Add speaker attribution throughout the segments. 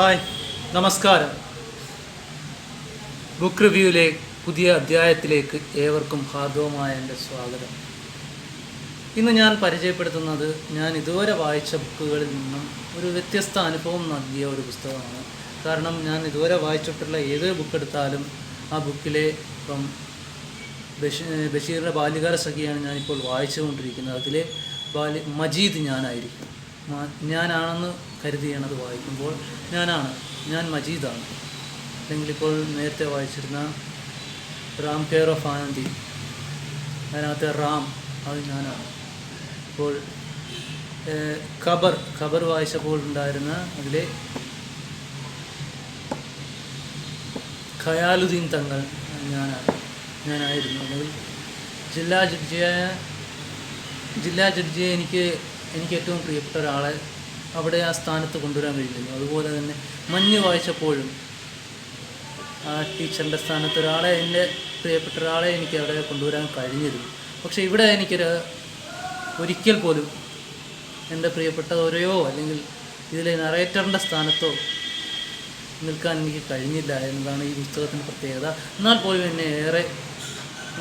Speaker 1: Hi നമസ്കാരം. Book റിവ്യൂവിലെ പുതിയ അധ്യായത്തിലേക്ക് ഏവർക്കും ഹാർദവമായ എന്റെ സ്വാഗതം. ഇന്ന് ഞാൻ പരിചയപ്പെടുത്തുന്നത് ഞാൻ ഇതുവരെ വായിച്ച ബുക്കുകളിൽ നിന്നും ഒരു വ്യത്യസ്ത അനുഭവം നൽകിയ ഒരു പുസ്തകമാണ്. കാരണം ഞാൻ ഇതുവരെ വായിച്ചിട്ടുള്ള ഏത് ബുക്ക് എടുത്താലും ആ ബുക്കിലെ ഇപ്പം ബഷീ ബഷീറിന്റെ ബാല്യകാല സഖിയാണ് ഞാനിപ്പോൾ വായിച്ചുകൊണ്ടിരിക്കുന്നത്. അതിലെ ബാല്യ മജീദ് ഞാനായിരിക്കും. ഞാനാണെന്ന് കരുതിയാണ് വായിക്കുമ്പോൾ. ഞാനാണ്. ഞാൻ മജീദാണ്. അല്ലെങ്കിൽ ഇപ്പോൾ നേരത്തെ വായിച്ചിരുന്ന റാം കെയർ ഓഫ് ആനന്ദി. അതിനകത്തെ റാം അത് ഞാനാണ്. ഇപ്പോൾ ഖബർ ഖബർ വായിച്ചപ്പോൾ ഉണ്ടായിരുന്ന അതിലെ ഖയാലുദ്ദീൻ തങ്ങൾ ഞാനാണ്. ഞാനായിരുന്നു. അല്ലെങ്കിൽ ജില്ലാ ജഡ്ജിയായ ജില്ലാ ജഡ്ജിയെ എനിക്ക് എനിക്ക് ഏറ്റവും പ്രിയപ്പെട്ട ഒരാളെ അവിടെ ആ സ്ഥാനത്ത് കൊണ്ടുവരാൻ കഴിയുന്നു അതുപോലെ തന്നെ മഞ്ഞ് വായിച്ചപ്പോഴും ആ ടീച്ചറിന്റെ സ്ഥാനത്ത് ഒരാളെ എന്റെ പ്രിയപ്പെട്ട ഒരാളെ എനിക്ക് അവിടെ കൊണ്ടുവരാൻ കഴിഞ്ഞിരുന്നു. പക്ഷേ ഇവിടെ എനിക്കൊരു ഒരിക്കൽ പോലും എന്റെ പ്രിയപ്പെട്ട ഓരോയോ അല്ലെങ്കിൽ ഇതിലെ നറേറ്ററിന്റെ സ്ഥാനത്തോ നിൽക്കാൻ എനിക്ക് കഴിഞ്ഞില്ല എന്നതാണ് ഈ പുസ്തകത്തിന്റെ പ്രത്യേകത. എന്നാൽ പോലും എന്നെ ഏറെ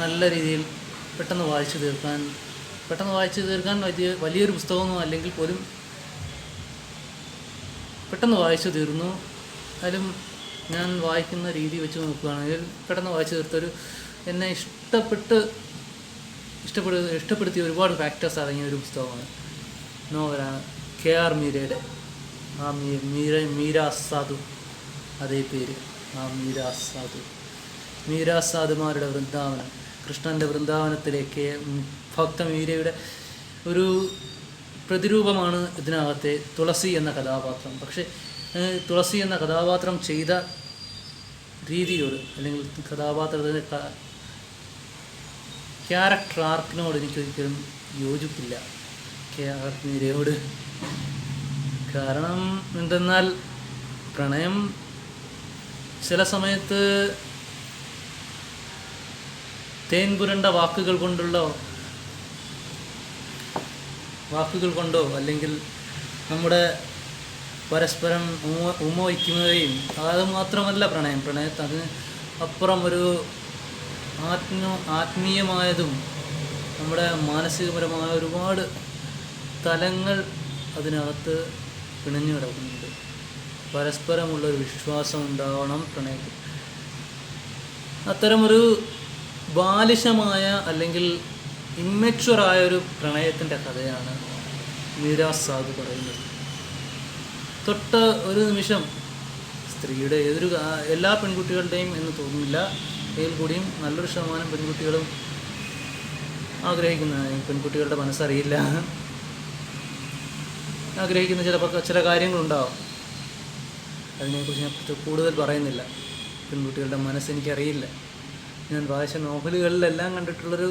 Speaker 1: നല്ല രീതിയിൽ പെട്ടെന്ന് വായിച്ചു തീർക്കാൻ പെട്ടെന്ന് വായിച്ചു തീർക്കാൻ വലിയ വലിയൊരു പുസ്തകമൊന്നും അല്ലെങ്കിൽ പോലും പെട്ടെന്ന് വായിച്ചു തീർന്നു. അതിലും ഞാൻ വായിക്കുന്ന രീതി വെച്ച് നോക്കുകയാണെങ്കിൽ പെട്ടെന്ന് വായിച്ചു തീർത്തൊരു എന്നെ ഇഷ്ടപ്പെട്ട് ഇഷ്ടപ്പെടു ഇഷ്ടപ്പെടുത്തിയ ഒരുപാട് ഫാക്ടേഴ്സ് അടങ്ങിയ ഒരു പുസ്തകമാണ്. നോവലാണ് കെ ആർ മീരയുടെ ആ മീ മീര മീര സാധു. അതേ പേര്. ആ മീര സാധു. മീര സാധുമാരുടെ വൃന്ദാവനം. കൃഷ്ണന്റെ വൃന്ദാവനത്തിലേക്ക് ഉം, ഭക്ത മീരയുടെ ഒരു പ്രതിരൂപമാണ് ഇതിനകത്തെ തുളസി എന്ന കഥാപാത്രം. പക്ഷേ തുളസി എന്ന കഥാപാത്രം ചെയ്ത രീതിയോട് അല്ലെങ്കിൽ കഥാപാത്രത്തിന്റെ ക്യാരക്ടർ ആർക്കിനോട് എനിക്കൊരിക്കലും യോജിപ്പില്ല. കെ ആർ മീരയോട് കാരണം എന്തെന്നാൽ പ്രണയം ചില സമയത്ത് തേൻപുരണ്ട വാക്കുകൾ കൊണ്ടുള്ള വാക്കുകൾ കൊണ്ടോ അല്ലെങ്കിൽ നമ്മുടെ പരസ്പരം ഉമ ഉമവയ്ക്കുകയും അത് മാത്രമല്ല പ്രണയം. പ്രണയത്തിന് അതിന് അപ്പുറം ഒരു ആത്മ ആത്മീയമായതും നമ്മുടെ മാനസികപരമായ ഒരുപാട് തലങ്ങൾ അതിനകത്ത് പിണഞ്ഞു കിടക്കുന്നുണ്ട്. പരസ്പരമുള്ളൊരു വിശ്വാസം ഉണ്ടാവണം പ്രണയത്തിൽ. അത്തരമൊരു ബാലിശമായ അല്ലെങ്കിൽ ഇമ്മച്ചുവറായ ഒരു പ്രണയത്തിന്റെ കഥയാണ് മീരാസ് പറയുന്നത്. തൊട്ട് ഒരു നിമിഷം സ്ത്രീയുടെ ഏതൊരു എല്ലാ പെൺകുട്ടികളുടെയും എന്ന് തോന്നുന്നില്ല. എങ്കിൽ കൂടിയും നല്ലൊരു ശതമാനം പെൺകുട്ടികളും ആഗ്രഹിക്കുന്ന പെൺകുട്ടികളുടെ മനസ്സറിയില്ല. ആഗ്രഹിക്കുന്ന ചിലപ്പോൾ ചില കാര്യങ്ങളുണ്ടാവും. അതിനെക്കുറിച്ച് ഞാൻ കൂടുതൽ പറയുന്നില്ല. പെൺകുട്ടികളുടെ മനസ്സ് എനിക്കറിയില്ല ഞാൻ വായിച്ച നോവലുകളിലെല്ലാം കണ്ടിട്ടുള്ളൊരു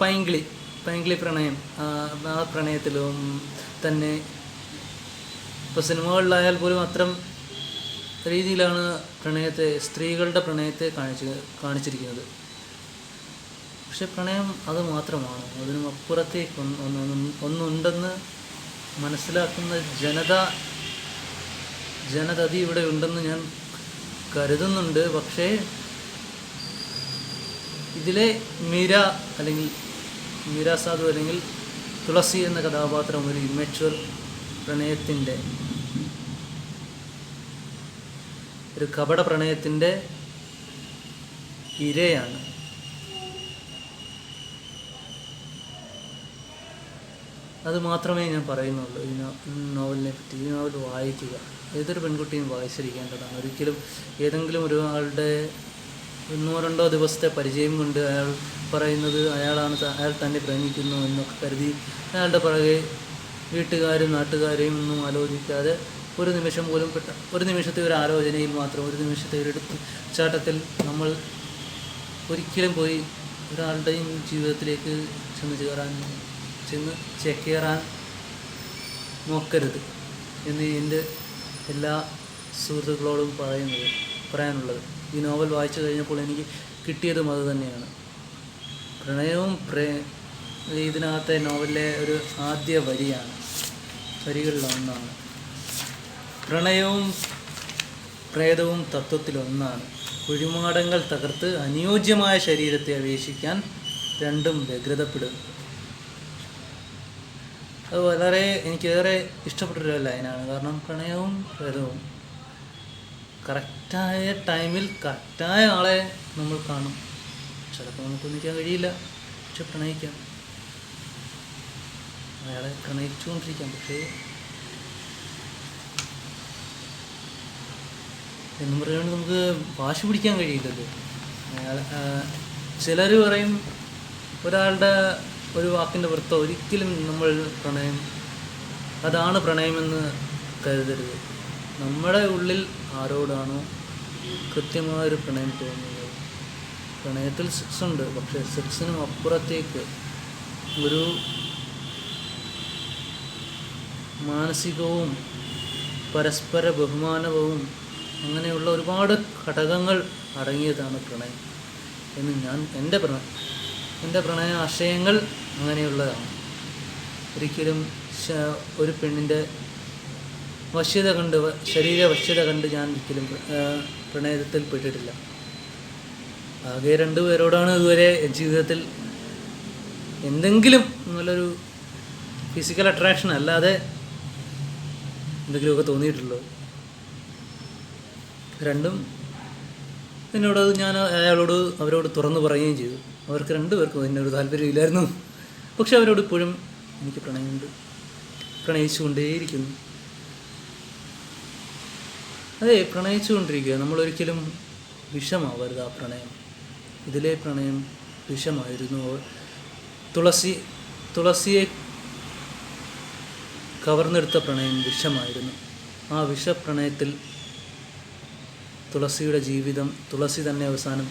Speaker 1: പൈങ്കിളി പൈങ്കിളി പ്രണയം. ആ, പ്രണയത്തിലും തന്നെ ഇപ്പോൾ സിനിമകളിലായാൽ പോലും അത്തരം രീതിയിലാണ് പ്രണയത്തെ സ്ത്രീകളുടെ പ്രണയത്തെ കാണിച്ച് കാണിച്ചിരിക്കുന്നത്. പക്ഷെ പ്രണയം അത് മാത്രമാണ്. അതിനും അപ്പുറത്തേക്ക് ഒന്ന് ഒന്ന് ഒന്ന് ഒന്നുണ്ടെന്ന് മനസ്സിലാക്കുന്ന ജനത ജനതതി ഇവിടെ ഉണ്ടെന്ന് ഞാൻ കരുതുന്നുണ്ട്. പക്ഷേ ഇതിലെ മീര അല്ലെങ്കിൽ മീര സാധു അല്ലെങ്കിൽ തുളസി എന്ന കഥാപാത്രം ഒരു ഇമ്മച്വർ പ്രണയത്തിന്റെ ഒരു കപട പ്രണയത്തിന്റെ ഇരയാണ്. അത് മാത്രമേ ഞാൻ പറയുന്നുള്ളൂ. ഈ നോവലിനെ പറ്റി ഈ നോവൽ വായിക്കുക. ഏതൊരു പെൺകുട്ടിയും വായിച്ചിരിക്കേണ്ടതാണ്. ഒരിക്കലും ഏതെങ്കിലും ഒരാളുടെ ഒന്നോ രണ്ടോ ദിവസത്തെ പരിചയം കൊണ്ട് അയാൾ പറയുന്നത് അയാളാണ് അയാൾ തന്നെ പ്രേമിക്കുന്നു എന്നൊക്കെ കരുതി അയാളുടെ പുറകെ വീട്ടുകാരും നാട്ടുകാരെയും ഒന്നും ആലോചിക്കാതെ ഒരു നിമിഷം പോലും പെട്ട ഒരു നിമിഷത്തെ ഒരു ആലോചനയിൽ മാത്രം ഒരു നിമിഷത്തെ ഒരു ചാട്ടത്തിൽ നമ്മൾ ഒരിക്കലും പോയി ഒരാളുടെയും ജീവിതത്തിലേക്ക് ചെന്ന് ചേരാൻ ചെന്ന് ചേക്കേറാൻ നോക്കരുത് എന്ന് എന്റെ എല്ലാ സുഹൃത്തുക്കളോടും പറയുന്നത് പറയാനുള്ളത്. ഈ നോവൽ വായിച്ചു കഴിഞ്ഞപ്പോൾ എനിക്ക് കിട്ടിയതും അത് തന്നെയാണ്. പ്രണയവും പ്രേ ഇതിനകത്തെ നോവലിലെ ഒരു ആദ്യ വരിയാണ്. വരികളിലൊന്നാണ്. പ്രണയവും പ്രേതവും തത്വത്തിലൊന്നാണ്. കുഴിമാടങ്ങൾ തകർത്ത് അനുയോജ്യമായ ശരീരത്തെ അപേക്ഷിക്കാൻ രണ്ടും വ്യഗ്രതപ്പെടും. അത് വളരെ എനിക്കേറെ ഇഷ്ടപ്പെട്ടൊരു ലൈനാണ്. കാരണം പ്രണയവും പ്രേതവും കറക്റ്റായ ടൈമിൽ കറക്റ്റായ ആളെ നമ്മൾ കാണും. ചിലപ്പോൾ നമുക്ക് ഒന്നിക്കാൻ കഴിയില്ല. പക്ഷെ പ്രണയിക്കാം. അയാളെ പ്രണയിച്ചുകൊണ്ടിരിക്കാം. പക്ഷേ എന്നും പറയുന്നത് നമുക്ക് വാശി പിടിക്കാൻ കഴിയില്ലല്ലോ. അയാൾ ചിലർ പറയും ഒരാളുടെ ഒരു വാക്കിന്റെ വൃത്തം ഒരിക്കലും നമ്മൾ പ്രണയം അതാണ് പ്രണയമെന്ന് കരുതരുത്. നമ്മുടെ ഉള്ളിൽ ആരോടാണോ കൃത്യമായൊരു പ്രണയം തോന്നുന്നത് പ്രണയത്തിൽ സെക്സ് ഉണ്ട് പക്ഷേ സെക്സിനും അപ്പുറത്തേക്ക് ഒരു മാനസികവും പരസ്പര ബഹുമാനവും അങ്ങനെയുള്ള ഒരുപാട് ഘടകങ്ങൾ അടങ്ങിയതാണ് പ്രണയം. എന്ന് ഞാൻ എന്റെ പ്രണയം എന്റെ പ്രണയ ആശയങ്ങൾ അങ്ങനെയുള്ളതാണ്. ഒരിക്കലും ഒരു പെണ്ണിന്റെ വശ്യത കണ്ട് ശരീര വശ്യത കണ്ട് ഞാൻ ഒരിക്കലും പ്രണയത്തിൽ പെട്ടിട്ടില്ല. ആകെ രണ്ടു പേരോടാണ് ഇതുവരെ ജീവിതത്തിൽ എന്തെങ്കിലും നല്ലൊരു ഫിസിക്കൽ അട്രാക്ഷൻ അല്ലാതെ എന്തെങ്കിലുമൊക്കെ തോന്നിയിട്ടുള്ളൂ രണ്ടും എന്നോട് ഞാൻ അയാളോട് അവരോട് തുറന്നു പറയുകയും ചെയ്തു. അവർക്ക് രണ്ടുപേർക്കും എന്നൊരു താല്പര്യമില്ലായിരുന്നു. പക്ഷെ അവരോട് ഇപ്പോഴും എനിക്ക് പ്രണയമുണ്ട്. പ്രണയിച്ചുകൊണ്ടേയിരിക്കുന്നു. അതെ പ്രണയിച്ചുകൊണ്ടിരിക്കുക. നമ്മളൊരിക്കലും വിഷമാവരുത് ആ പ്രണയം. ഇതിലെ പ്രണയം വിഷമായിരുന്നു. തുളസി തുളസിയെ കവർന്നെടുത്ത പ്രണയം വിഷമായിരുന്നു. ആ വിഷപ്രണയത്തിൽ തുളസിയുടെ ജീവിതം തുളസി തന്നെ അവസാനം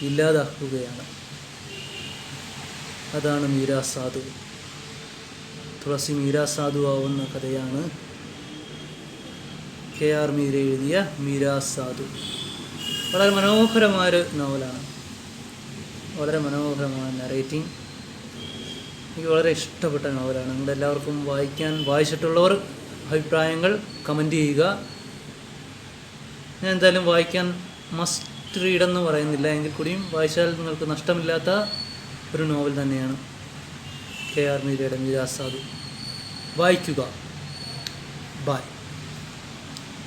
Speaker 1: ഇല്ലാതാക്കുകയാണ്. അതാണ് മീരാസാധു. തുളസി മീരാ സാധു ആവുന്ന കഥയാണ് കെ ആർ മീര എഴുതിയ മീരാ സാധു. വളരെ മനോഹരമായൊരു നോവലാണ്. വളരെ മനോഹരമായ നറേറ്റിംഗ് എനിക്ക് വളരെ ഇഷ്ടപ്പെട്ട നോവലാണ്. നിങ്ങളെല്ലാവർക്കും വായിക്കാൻ വായിച്ചിട്ടുള്ളവർ അഭിപ്രായങ്ങൾ കമന്റ് ചെയ്യുക. ഞാൻ എന്തായാലും വായിക്കാൻ മസ്റ്റ് റീഡെന്ന് പറയുന്നില്ല. എങ്കിൽ കൂടിയും വായിച്ചാൽ നിങ്ങൾക്ക് നഷ്ടമില്ലാത്ത ഒരു നോവൽ തന്നെയാണ് കെ ആർ മീരയുടെ മീരാസാദു വായിക്കുക. ബായ്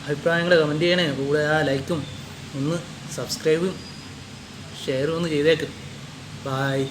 Speaker 1: അഭിപ്രായങ്ങൾ കമന്റ് ചെയ്യണേ. കൂടെ ആ ലൈക്കും ഒന്ന് സബ്സ്ക്രൈബും ഷെയറും ഒന്ന് ചെയ്തേക്ക്. ബായ്